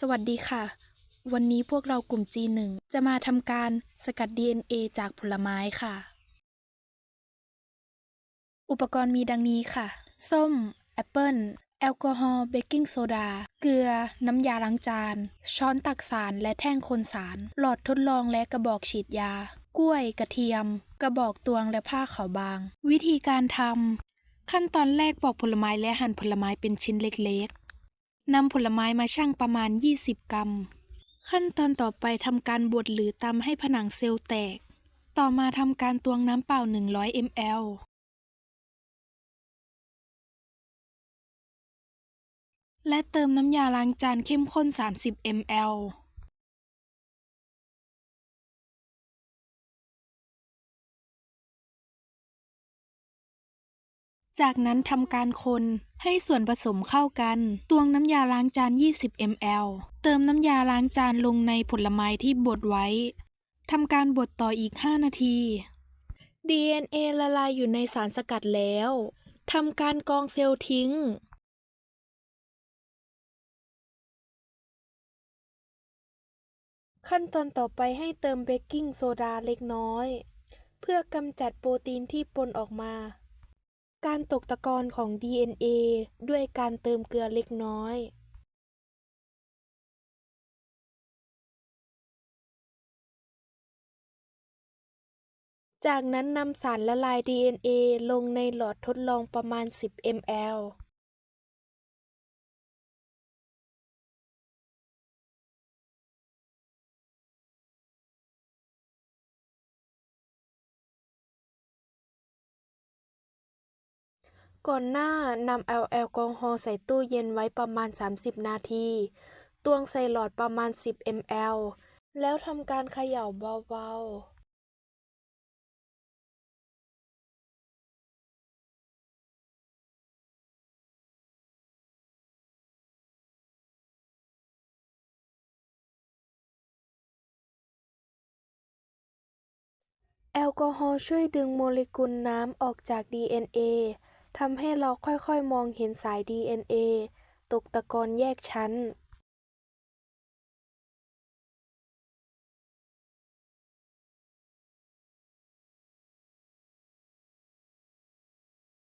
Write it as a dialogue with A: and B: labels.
A: สวัสดีค่ะ วันนี้พวกเรากลุ่ม G1 จะมาทำการสกัด DNA จากผลไม้ค่ะ อุปกรณ์มีดังนี้ค่ะ ส้ม แอปเปิลแอลกอฮอล์ เบกกิ้งโซดา เกลือ น้ำยาล้างจาน ช้อนตักสารและแท่งคนสาร หลอดทดลองและกระบอกฉีดยา กล้วย กระเทียม กระบอกตวงและผ้าขาวบาง วิธีการทำขั้นตอนแรกปอกผลไม้และหั่นผลไม้เป็นชิ้นเล็ก นำผลไม้มาชั่งประมาณ 20 กรัม ขั้นตอนต่อไปทำการบดหรือตำให้ผนังเซลล์แตก ต่อมาทำการตวงน้ำเปล่า 100 ml และเติมน้ำยาล้างจานเข้มข้น 30 ml จากนั้นทำการคนให้ส่วนผสมเข้ากัน ตวงน้ำยาล้างจาน 20 ml เติมน้ำยาล้างจานลงในผลไม้ที่บดไว้ ทำการบดต่ออีก 5 นาที DNA ละลายอยู่ในสารสกัดแล้ว ทำการกรองเซลล์ทิ้ง ขั้นตอนต่อไปให้เติมเบกกิ้งโซดาเล็กน้อย เพื่อกำจัดโปรตีนที่ปนออกมา การตกตะกอนของ DNA ด้วยการเติมเกลือเล็กน้อยจากนั้นนำสารละลาย DNA ลงในหลอดทดลองประมาณ 10 ml ก่อนหน้านำเอาแอลกอฮอล์ใส่ตู้เย็นไว้ประมาณ 30 นาที ตวงใส่หลอดประมาณ 10 ml แล้วทำการเขย่าเบาๆแอลกอฮอล์ช่วยดึงโมเลกุลน้ำออกจาก DNA ทำให้เราค่อยๆมองเห็นสาย DNA ตกตะกอนแยกชั้น